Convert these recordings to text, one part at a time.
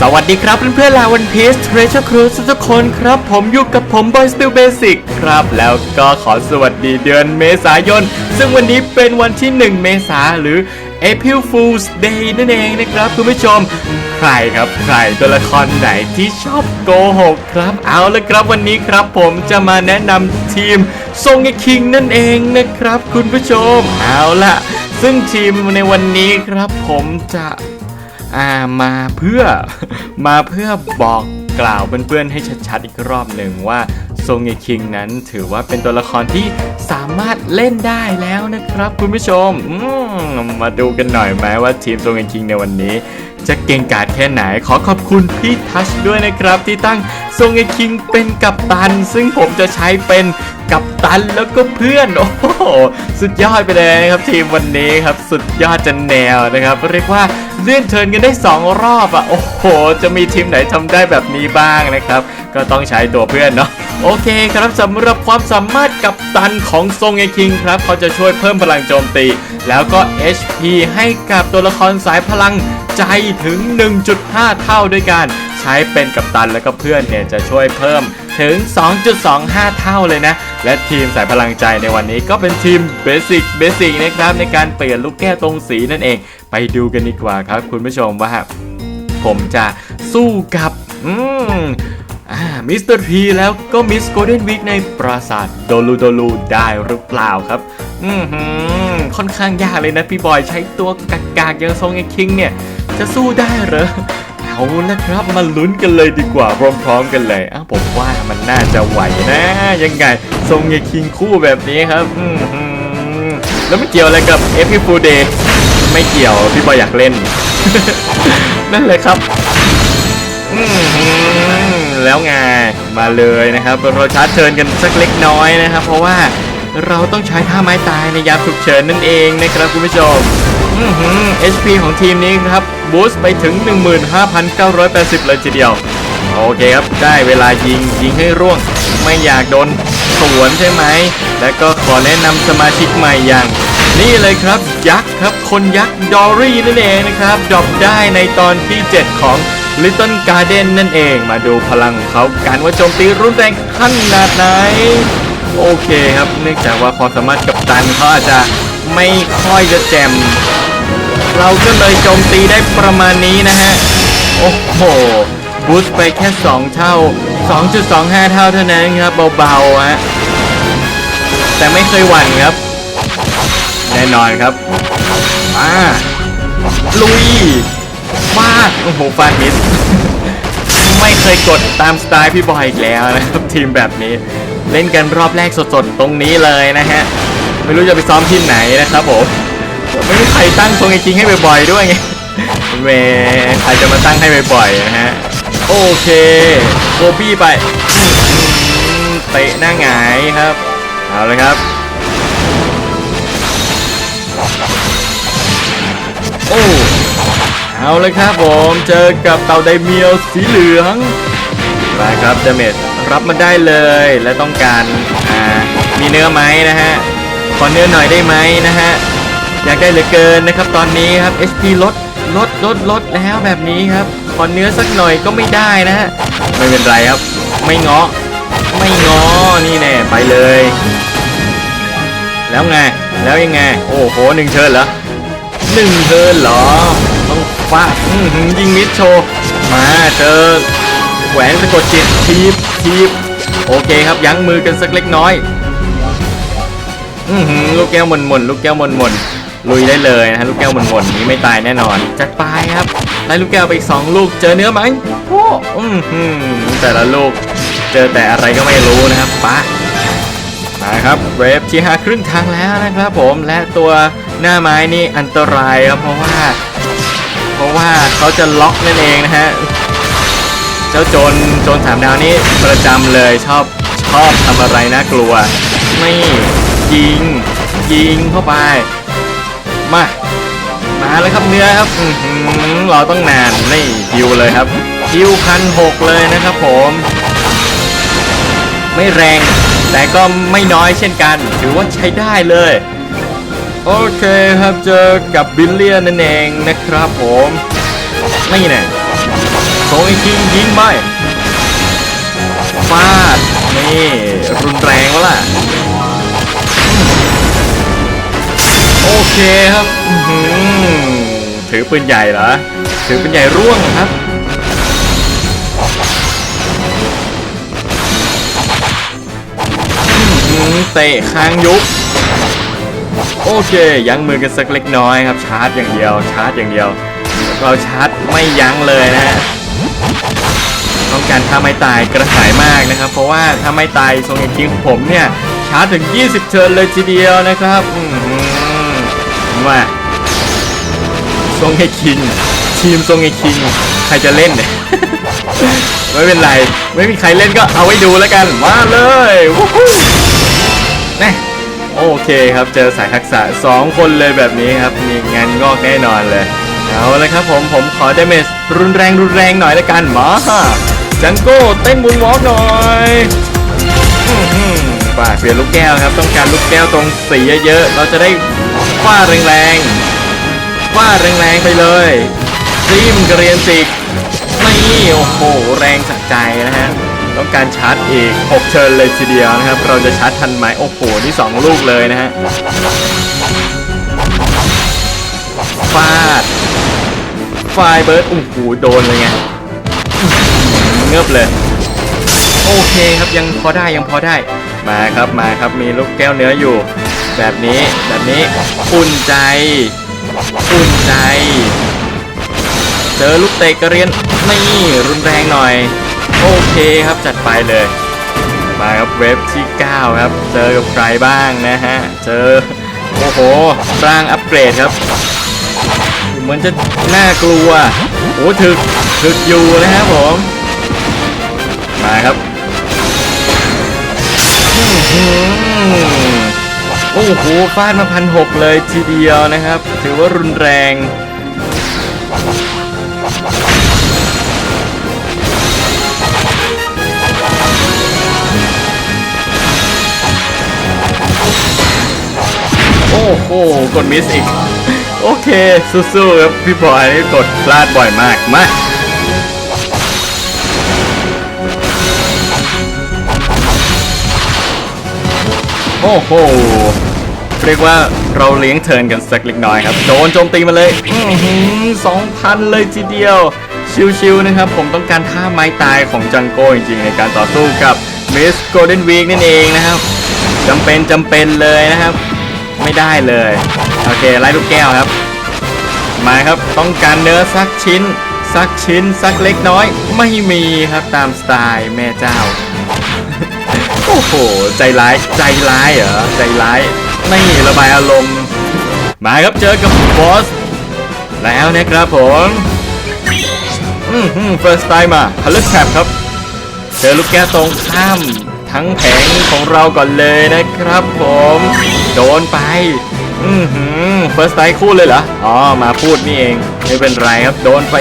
สวัสดีครับเพื่อนๆลาวันพีซเทรเชอร์ครูทุกคนครับ ผมอยู่กับผมบอยสติลเบสิกครับ แล้วก็ขอสวัสดีเดือนเมษายน ซึ่งวันนี้เป็นวันที่ 1 เมษาหรือ April Fool's Day นั่นเองนะครับคุณผู้ชม ใครครับใครตัวละครไหนที่ชอบโกหกครับ เอาละครับวันนี้ครับผมจะมาแนะนำทีมทรงเอคิงนั่นเองนะครับ คุณผู้ชมเอาละซึ่งทีมในวันนี้ครับผมจะ อ่ามาเพื่อมาเพื่อบอกกล่าวเพื่อนๆให้ชัดๆอีกรอบหนึ่งว่าทรงเอคิงนั้นถือว่าเป็นตัวละครที่สามารถเล่นได้แล้วนะครับ คุณผู้ชมมมาดูกันหน่อยไหมว่าทีมทรงเอคิงในวันนี้ จะเก่งกาจแค่ไหนขอขอบคุณพี่ทัชด้วยนะครับ ที่ตั้งทรงเอคิงเป็นกัปตัน ซึ่งผมจะใช้เป็นกัปตันแล้วก็เพื่อน โอ้โห สุดยอดไปเลยนะครับทีมวันนี้ครับ สุดยอดจะแนวนะครับ เรียกว่า เลื่อนเทิร์นกันได้ 2 รอบอะ โอ้โห จะมีทีมไหนทำได้แบบนี้บ้างนะครับ ก็ต้องใช้ตัวเพื่อนเนาะโอเคครับสำหรับความสามารถกับตันของทรงเอคิงครับ เขาจะช่วยเพิ่มพลังโจมตี แล้วก็ HP ให้กับตัวละครสายพลังใจถึง 1.5 เท่าด้วยกัน ใช้เป็นกับตันแล้วก็เพื่อนเนี่ยจะช่วยเพิ่มถึง 2.25 เท่าเลยนะ และทีมสายพลังใจในวันนี้ก็เป็นทีมเบสิกเบสิกนะครับในการเปลี่ยนลูกแก้วตรงสีนั่นเอง ไปดูกันดีกว่าครับ คุณผู้ชมว่าผมจะสู้กับ อืมอ่ามิสเตอร์พีแล้วก็มิสโกลเด้นวิกในปราสาทโดลูโดลูได้หรือเปล่าครับ อืมค่อนข้างยากเลยนะพี่บอยใช้ตัวกากากๆอย่างทรงไอ้คิงเนี่ย จะสู้ได้เหรอเอาละครับมาลุ้นกันเลยดีกว่าพร้อมๆกันเลยอ้าวผมว่ามันน่าจะไหวนะ ยังไงทรงไอ้คิงคู่แบบนี้ครับอืมแล้วไม่เกี่ยวอะไรกับเอฟพีฟูเดย์ ไม่เกี่ยวพี่บอยอยากเล่น นั่นเลยครับแล้วไงมาเลยนะครับเราชาร์จเชิญกันสักเล็กน้อยนะครับ เพราะว่าเราต้องใช้ท่าไม้ตายในยามฉุกเฉินนั่นเองนะครับคุณผู้ชมอือหือ HP ของทีมนี้ครับบูสต์ไปถึง 15,980 เลยทีเดียว โอเคครับ ได้เวลายิงยิงให้ร่วง ไม่อยากโดนสวนใช่ไหม และก็ขอแนะนำสมาชิกใหม่อย่าง นี่เลยครับ ยักษ์ครับคนยักษ์ดอรี่นั่นเองนะครับดรอปได้ในตอนที่ 7 ของ Little Garden นั่นเองมาดูพลังของเขาการว่าโจมตีรุนแรงขนาดไหน โอเคครับ เนื่องจากว่าความสามารถกับตันเขาอาจจะไม่ค่อยจะแจ่มเราก็เลยโจมตีได้ประมาณนี้นะฮะ โอ้โหบูสต์ไปแค่ 2 เท่า 2.25 เท่าเท่านั้นครับเบาๆฮะแต่ไม่เคยหวั่นครับ แน่นอนครับ มาลุยฟาโอ้โหฟาดมิสไม่เคยกดตามสไตล์พี่บอยอีกแล้วนะครับทีมแบบนี้ เล่นกันรอบแรกสดๆ ตรงนี้เลยนะฮะ ไม่รู้จะไปซ้อมที่ไหนนะครับผมไม่มีใครตั้งทรงจริงๆให้บ่อยๆด้วยไงเมใครจะมาตั้งให้บ่อยๆนะฮะ โอเคโกบี้ไปเตะหน้าหงายครับ เอาเลยครับ เอาเลยครับผมเจอกับเต่าไดเมียวสีเหลืองมาครับเดเมจรับมาได้เลยและต้องการอ่ามีเนื้อไหมนะฮะขอเนื้อหน่อยได้ไหมนะฮะอยากได้เหลือเกินนะครับตอนนี้ครับ HP ลดลดลดลดแล้วแบบนี้ครับขอเนื้อสักหน่อยก็ไม่ได้นะฮะไม่เป็นไรครับ ไม่ง้อไม่งอนี่แน่ไปเลย แล้วไงแล้วยังไง โอ้โหหนึ่งเชิญเหรอหนึ่งเทิร์นเหรอ ฟาดอื้อหือยิงมิดโชว์ มาเจอแหวนสะกดจิตทีบทีบโอเคครับยั้งมือกันสักเล็กน้อย อือหือลูกแก้วหมนหมนลูกแก้วหมนหมนลุยได้เลยนะฮะลูกแก้วหมนหมนนี้ไม่ตายแน่นอนจัดไปครับได้ลูกแก้วไปอีกสองลูกเจอเนื้อไหมโอ้อือหือแต่ละลูกเจอแต่อะไรก็ไม่รู้นะครับไปะมาครับเวฟที่หาครึ่งทางแล้วนะครับผมและตัวหน้าไม้นี่อันตรายครับเพราะว่า ว่าเขาจะล็อกนั่นเองนะฮะ เจ้าโจรโจรสามดาวนี่ประจำเลยชอบชอบทำอะไรน่ากลัว ไม่ยิง ยิงเข้าไป มา มาเลยครับเนื้อครับรอต้องนานนี่ฮิวเลยครับฮิวพันหกเลยนะครับผม ไม่แรงแต่ก็ไม่น้อยเช่นกัน ถือว่าใช้ได้เลย โอเคครับเจอกับบิลเลียนนั่นเองนะครับผมนี่แน่โซอีคิงยิงไปฟาดนี่รุนแรงวะล่ะ โอเคครับถือปืนใหญ่เหรอ ถือปืนใหญ่ร่วงครับเตะคางยุบ โอเค ยั้งมือกันสักเล็กน้อยครับ ชาร์จอย่างเดียว ชาร์จอย่างเดียว เราชาร์จไม่ยั้งเลยนะฮะต้องการถ้าไม่ตายกระหายมากนะครับ เพราะว่าถ้าไม่ตายทรงเอคิงของผมเนี่ยชาร์จถึง 20 เทิร์นเลยทีเดียวนะครับอืมว่าทรงเอคิงทีมทรงเอคิงใครจะเล่นเนี่ยไม่เป็นไร ไม่มีใครเล่นก็เอาไว้ดูแล้วกันมาเลยวู้ฮู้นะ โอเคครับเจอสายทักษะ 2 คนเลยแบบนี้ครับมีงานงอกแน่นอนเลย เอาเลยครับผมผมขอเดเมจรุนแรงรุนแรงหน่อยละกันมาจังโก้เต้นบุญวอล์กหน่อยป่าเปลี่ยนลูกแก้วครับต้องการลูกแก้วตรงสีเยอะๆเราจะได้ฟาดแรงๆฟาดแรงๆไปเลยซิมเกรียนสิกนี่โอ้โหแรงสักใจนะฮะ ต้องการชาร์จอีก 6 เชิญเลยทีเดียวนะครับ เราจะชาร์จทันไหมโอ้โหนี่2ลูกเลยนะฮะฟาดไฟเบิร์ดโอ้โหโดนเลยไงเงือบเลย โอเคครับยังพอได้ยังพอได้ มาครับมาครับมีลูกแก้วเนื้ออยู่ แบบนี้แบบนี้อุ่นใจอุ่นใจ เจอลูกเตะกระเรียนนี่รุนแรงหน่อย โอเคครับจัดไปเลย มาครับเว็บที่ 9 ครับ เจอกับใครบ้างนะฮะ เจอ โอ้โหร่างอัปเกรดครับ เหมือนจะน่ากลัว โอ้ถึกถึกอยู่นะครับผม มาครับโอ้โหฟาดมาพันหกเลยทีเดียวนะครับ ถือว่ารุนแรง โอ้โห กดมิสอีก โอเค สู้ๆครับพี่บอยนี่กดพลาดบ่อยมากมาโอ้โห เรียกว่าเราเลี้ยงเทินกันสักเล็กน้อยครับ โดนโจมตีมาเลยอือหือสองพันเลยทีเดียว ชิวๆนะครับ ผมต้องการท่าไม้ตายของจังโก้จริงๆ ในการต่อสู้กับมิสโกลเด้นวีกนั่นเองนะครับจำเป็นจำเป็นเลยนะครับ ไม่ได้เลย โอเคไล่ลูกแก้วครับ มาครับต้องการเนื้อสักชิ้น สักชิ้น สักเล็กน้อย ไม่มีครับตามสไตล์แม่เจ้า โอ้โห ใจร้ายใจร้ายเหรอ ใจร้ายนี่ระบายอารมณ์ มาครับเจอกับบอส แล้วนะครับผมอืมฮึเฟิร์สไตล์มาฮัลโหลแทบครับ เจอลูกแก้วตรงข้าม ทั้งแผงของเราก่อนเลยนะครับผม โดนไป อือหือเฟิร์สไตล์คู่เลยเหรอ อ๋อ มาพูดนี่เอง ไม่เป็นไรครับ โดนไป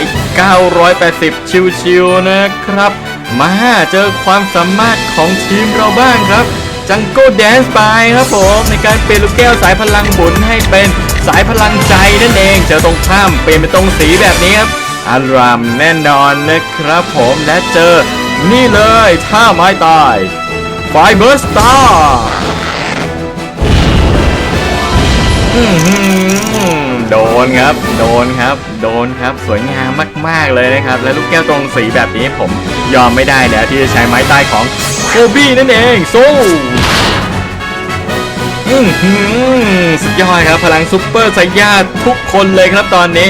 980 ชิวๆนะครับ มาเจอความสามารถของทีมเราบ้างครับจังโก้แดนซ์ไปครับผมในการเปลี่ยนลูกแก้วสายพลังบุญให้เป็นสายพลังใจนั่นเองเจอตรงข้ามเปลี่ยนเป็นตรงสีแบบนี้ครับอารามแน่นอนนะครับผมและเจอ นี่เลยท่าไม้ตาย ไฟเบอร์สตาร์โดนครับ โดนครับ โดนครับ สวยงามมาก ๆ เลยนะครับ และลูกแก้วตรงสีแบบนี้ผมยอมไม่ได้แล้วที่จะใช้ไม้ตายของโคบี้นั่นเองสู้อือหือสุดยอดครับ พลังซุปเปอร์ไซย่าทุกคนเลยครับตอนนี้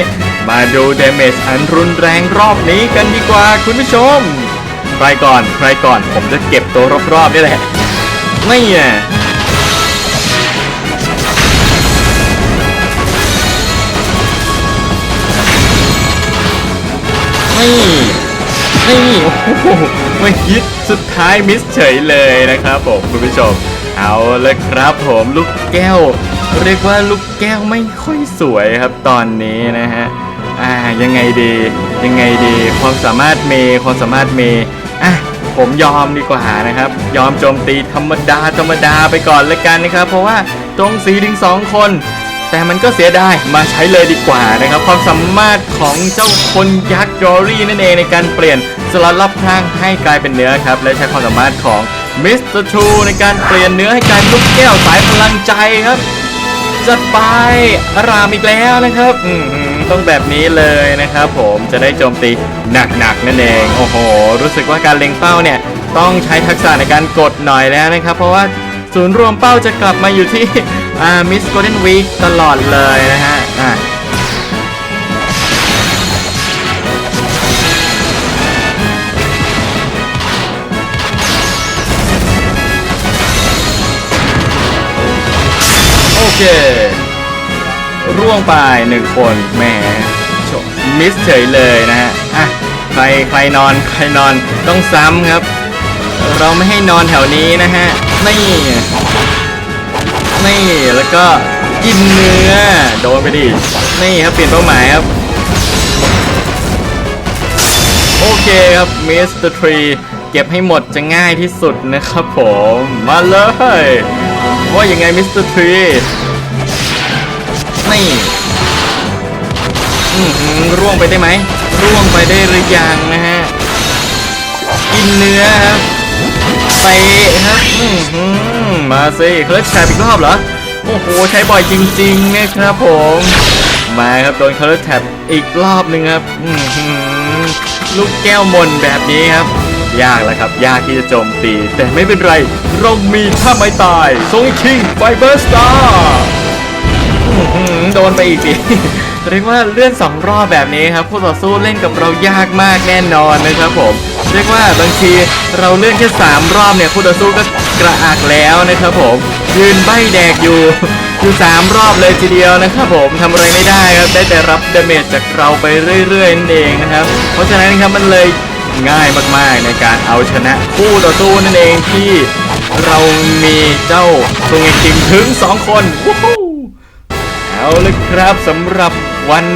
มาดูเดเมจอันรุนแรงรอบนี้กันดีกว่าคุณผู้ชม รก่อนใครก่อน ผมจะเก็บตัวรอบๆนี่แหละนี่ไงนี่นี่โอ้โหไม่คิดสุดท้ายมิสเฉยเลยนะครับผมคุณผู้ชม เอาเลยครับผมลูกแก้ว เรียกว่าลูกแก้วไม่ค่อยสวยครับตอนนี้นะฮะอ่ายังไงดียังไงดี ความสามารถเมย์ความสามารถเมย์ อะผมยอมดีกว่านะครับ ยอมโจมตีธรรมดาธรรมดาไปก่อนเลยกันนะครับ เพราะว่าตรงสีถึงสองคน แต่มันก็เสียดายมาใช้เลยดีกว่านะครับ ความสามารถของเจ้าคนยักษ์ดอรี่นั่นเองในการเปลี่ยนสล็อตรอบข้างให้กลายเป็นเนื้อครับ และใช้ความสามารถของมิสเตอร์ทูในการเปลี่ยนเนื้อให้กลายเป็นลูกแก้วสายพลังใจครับจัดไปอารามอีกแล้วนะครับ อืม ต้องแบบนี้เลยนะครับผมจะได้โจมตีหนักๆนั่นเองโอ้โห รู้สึกว่าการเล็งเป้าเนี่ยต้องใช้ทักษะในการกดหน่อยแล้วนะครับ เพราะว่าศูนย์รวมเป้าจะกลับมาอยู่ที่มิสโกลเด้นวีคตลอดเลยนะฮะอะโอเค ร่วงไปหนึ่งคนแหมโชมิสเฉยเลยนะฮะอะใครใครนอนใครนอนต้องซ้ำครับ เราไม่ให้นอนแถวนี้นะฮะนี่นี่แล้วก็กินเนื้อโดนไปดินี่ครับเปลี่ยนเป้าหมายครับ โอเคครับมิสเตอร์ทรีเก็บให้หมดจะง่ายที่สุดนะครับผม มาเลย ว่าอยังไงมิสเตอร์ทรี นี่อือหือร่วงไปได้ไหมร่วงไปได้หรือยังนะฮะกินเนื้อครับเตะครับมาสิเคลิร์ชแทบอีกรอบเหรอโอ้โหใช้บ่อยจริงๆนะครับผมมาครับโดนเคลิร์ชแทบอีกรอบหนึ่งครับลูกแก้วมนแบบนี้ครับ ยากแล้วครับ ยากที่จะโจมตี แต่ไม่เป็นไร เรามีท่าไม้ตายทรงคิงไฟเบอร์สตาร์ โดนไปอีกดิเรียกว่าเลื่อนสองรอบแบบนี้ครับคู่ต่อสู้เล่นกับเรายากมากแน่นอนนะครับผม เรียกว่าบางทีเราเลื่อนแค่สามรอบเนี่ยคู่ต่อสู้ก็กระอักแล้วนะครับผม ยืนใบแดกอยู่อยู่สามรอบเลยทีเดียวนะครับผมทำอะไรไม่ได้ครับได้แต่รับดาเมจจากเราไปเรื่อยๆนั่นเองนะครับ เพราะฉะนั้นครับมันเลยง่ายมากๆในการเอาชนะคู่ต่อสู้นั่นเองที่เรามีเจ้าซุงเอคิงถึงสองคนวู้ เอาเลยครับสำหรับวัน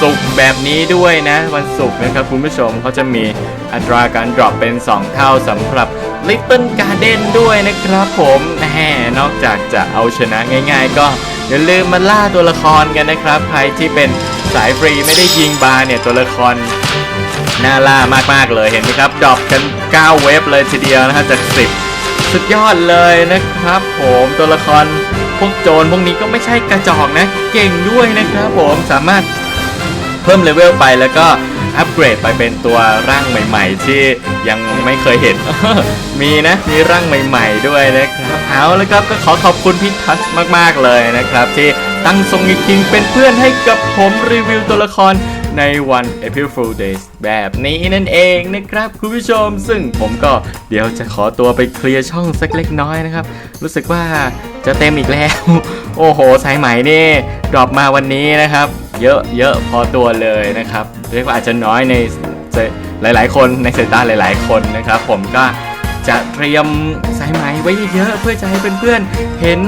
ศุกร์แบบนี้ด้วยนะ วันศุกร์นะครับคุณผู้ชมเขาจะมีอัตราการดรอปเป็น 2 เท่าสำหรับ Little Garden ด้วยนะครับผมแหมนอกจากจะเอาชนะง่าย ๆ ก็อย่าลืมมาล่าตัวละครกันนะครับ ใครที่เป็นสายฟรีไม่ได้ยิงบาร์เนี่ยตัวละครน่าล่ามากๆเลยเห็นไหมครับดรอปกัน 9 เว็บเลยทีเดียวนะครับจาก 10 สุดยอดเลยนะครับ ผมตัวละครพวกโจรพวกนี้ก็ไม่ใช่กระจอกนะ เก่งด้วยนะครับผมสามารถเพิ่มเลเวลไปแล้วก็อัปเกรดไปเป็นตัวร่างใหม่ ๆ ที่ยังไม่เคยเห็น มีนะ มีร่างใหม่ ๆ ด้วยนะครับ เอาแล้วครับก็ขอขอบคุณพี่ทัชมากๆเลยนะครับ ที่ตั้งทรงอีกคิงเป็นเพื่อนให้กับผมรีวิวตัวละคร ในวัน April Fool Days แบบนี้นั่นเองนะครับคุณผู้ชม ซึ่งผมก็เดี๋ยวจะขอตัวไปเคลียร์ช่องสักเล็กน้อยนะครับ รู้สึกว่าจะเต็มอีกแล้ว โอ้โห สายไหมนี่ดรอปมาวันนี้นะครับ เยอะเยอะพอตัวเลยนะครับ เรียกว่าอาจจะน้อยในหลาย ๆ คนในสายตาหลาย ๆ คนนะครับ ผมก็ จะเตรียมสายไหมไว้เยอะๆเพื่อจะให้เพื่อนๆเห็น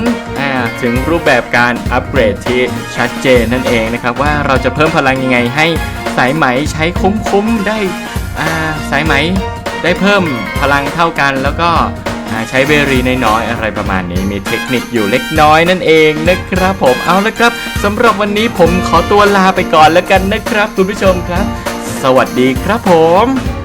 ถึงรูปแบบการอัปเกรดที่ชัดเจนนั่นเองนะครับว่าเราจะเพิ่มพลังยังไงให้สายไหมใช้คุ้มๆได้สายไหมได้เพิ่มพลังเท่ากันแล้วก็ใช้เบรีน้อยๆอะไรประมาณนี้มีเทคนิคอยู่เล็กน้อยนั่นเองนะครับผมเอาละครับสำหรับวันนี้ผมขอตัวลาไปก่อนแล้วกันนะครับ คุณผู้ชมครับ สวัสดีครับผม